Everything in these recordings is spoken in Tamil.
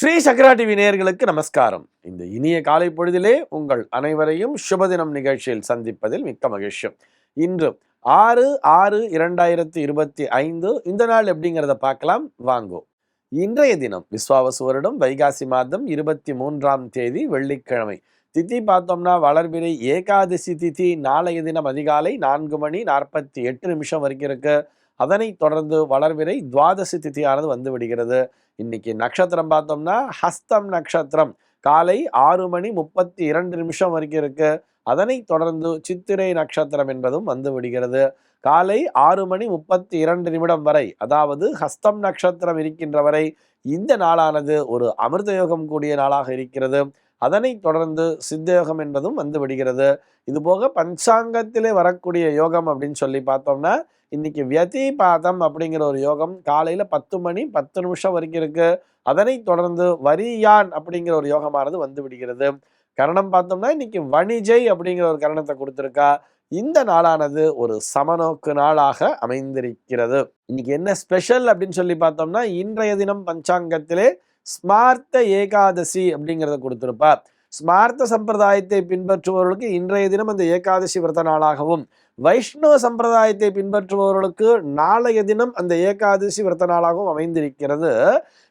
ஸ்ரீ சக்ரா டிவி நேயர்களுக்கு நமஸ்காரம். இந்த இனிய காலை பொழுதிலே உங்கள் அனைவரையும் சுபதினம் நிகழ்ச்சியில் சந்திப்பதில் மிக்க மகிழ்ச்சி. இன்று ஆறு ஆறு இரண்டாயிரத்தி இருபத்தி ஐந்து இந்த நாள் எப்படிங்கிறத பார்க்கலாம். வாங்கோ. இன்றைய தினம் விஸ்வாவசு வருடம் வைகாசி மாதம் இருபத்தி மூன்றாம் தேதி வெள்ளிக்கிழமை. திதி பார்த்தோம்னா வளர்பிறை ஏகாதசி திதி நாளைய தினம் அதிகாலை நான்கு மணி நாற்பத்தி எட்டு நிமிஷம் வரைக்கும் இருக்குது அதனைத் தொடர்ந்து வளர்விரை துவாதசி திதியானது வந்து விடுகிறது. இன்னைக்கு நட்சத்திரம் பார்த்தோம்னா ஹஸ்தம் நட்சத்திரம். காலை ஆறு மணி முப்பத்தி இரண்டு நிமிஷம் வரைக்கும் இருக்கு. அதனைத் தொடர்ந்து சித்திரை நட்சத்திரம் என்பதும் வந்து விடுகிறது. காலை ஆறு மணி முப்பத்தி இரண்டு நிமிடம் வரை அதாவது ஹஸ்தம் நட்சத்திரம் இருக்கின்ற வரை இந்த நாளானது ஒரு அமிர்த யோகம் கூடிய நாளாக இருக்கிறது. அதனைத் தொடர்ந்து சித்தயோகம் என்பதும் வந்து விடுகிறது. இது போக பஞ்சாங்கத்திலே வரக்கூடிய யோகம் அப்படின்னு சொல்லி பார்த்தோம்னா இன்னைக்கு வியதிபாதம் அப்படிங்கிற ஒரு யோகம் காலையில பத்து மணி பத்து நிமிஷம் வரைக்கும் இருக்கு. அதனை தொடர்ந்து வரியான் அப்படிங்கிற ஒரு யோகமானது வந்து விடுகிறது. கரணம் பார்த்தோம்னா இன்னைக்கு வணிஜை அப்படிங்கிற ஒரு கரணத்தை கொடுத்துருக்கா. இந்த நாளானது ஒரு சமநோக்கு நாளாக அமைந்திருக்கிறது. இன்னைக்கு என்ன ஸ்பெஷல் அப்படின்னு சொல்லி பார்த்தோம்னா இன்றைய தினம் பஞ்சாங்கத்திலே ஸ்மார்த்த ஏகாதசி அப்படிங்கிறத கொடுத்துருப்பார். ஸ்மார்த்த சம்பிரதாயத்தை பின்பற்றுபவர்களுக்கு இன்றைய தினம் அந்த ஏகாதசி விரத நாளாகவும் வைஷ்ணவ சம்பிரதாயத்தை பின்பற்றுபவர்களுக்கு நாளைய தினம் அந்த ஏகாதசி விரத நாளாகவும் அமைந்திருக்கிறது.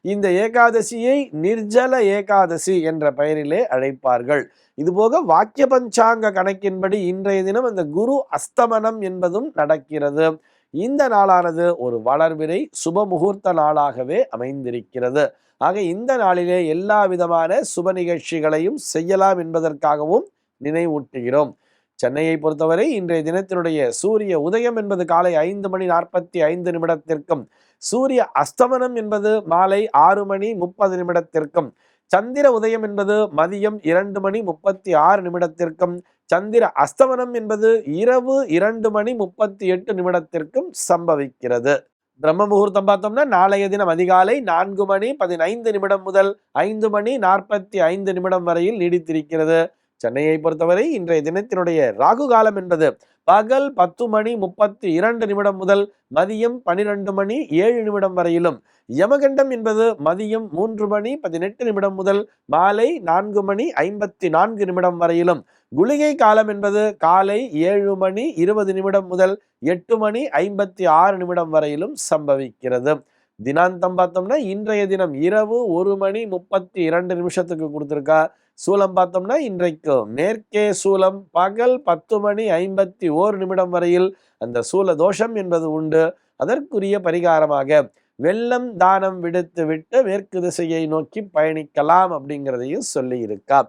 இந்த ஏகாதசியை நிர்ஜல ஏகாதசி என்ற பெயரிலே அழைப்பார்கள். இதுபோக வாக்கிய பஞ்சாங்க கணக்கின்படி இன்றைய தினம் அந்த குரு அஸ்தமனம் என்பதும் நடக்கிறது. இந்த நாளானது ஒரு வளர்விரை சுப முகூர்த்த நாளாகவே அமைந்திருக்கிறது. ஆக இந்த நாளிலே எல்லா விதமான சுப நிகழ்ச்சிகளையும் செய்யலாம் என்பதற்காகவும் நினைவூட்டுகிறோம். சென்னையை பொறுத்தவரை இன்றைய தினத்தினுடைய சூரிய உதயம் என்பது காலை ஐந்து மணி நாற்பத்தி ஐந்து நிமிடத்திற்கும் சூரிய அஸ்தமனம் என்பது மாலை ஆறு மணி முப்பது நிமிடத்திற்கும் சந்திர உதயம் என்பது மதியம் இரண்டு மணி முப்பத்தி ஆறு நிமிடத்திற்கும் சந்திர அஸ்தமனம் என்பது இரவு இரண்டு மணி முப்பத்தி எட்டு நிமிடத்திற்கும் சம்பவிக்கிறது. பிரம்ம முகூர்த்தம் பார்த்தோம்னா நாளைய தினம் அதிகாலை நான்கு மணி பதினைந்து நிமிடம் முதல் ஐந்து மணி நாற்பத்தி ஐந்து நிமிடம் வரையில் நீடித்திருக்கிறது. சென்னையை பொறுத்தவரை இன்றைய தினத்தினுடைய ராகு காலம் என்பது பகல் பத்து மணி முப்பத்தி இரண்டு நிமிடம் முதல் மதியம் பனிரெண்டு மணி ஏழு நிமிடம் வரையிலும். யமகண்டம் என்பது மதியம் மூன்று மணி பதினெட்டு நிமிடம் முதல் மாலை நான்கு மணி ஐம்பத்தி நான்கு நிமிடம் வரையிலும். குளிகை காலம் என்பது காலை ஏழு மணி இருபது நிமிடம் முதல் எட்டு மணி ஐம்பத்தி ஆறு நிமிடம் வரையிலும் சம்பவிக்கிறது. தினாந்தம் பார்த்தோம்னா இன்றைய தினம் இரவு ஒரு மணி முப்பத்தி இரண்டு நிமிஷத்துக்கு கொடுத்துருக்கா. சூலம் பார்த்தோம்னா இன்றைக்கு மேற்கே சூலம் பகல் பத்து மணி ஐம்பத்தி ஓரு நிமிடம் வரையில் அந்த சூல தோஷம் என்பது உண்டு. அதற்குரிய பரிகாரமாக வெள்ளம் தானம் விடுத்து விட்டு மேற்கு திசையை நோக்கி பயணிக்கலாம் அப்படிங்கிறதையும் சொல்லி இருக்கா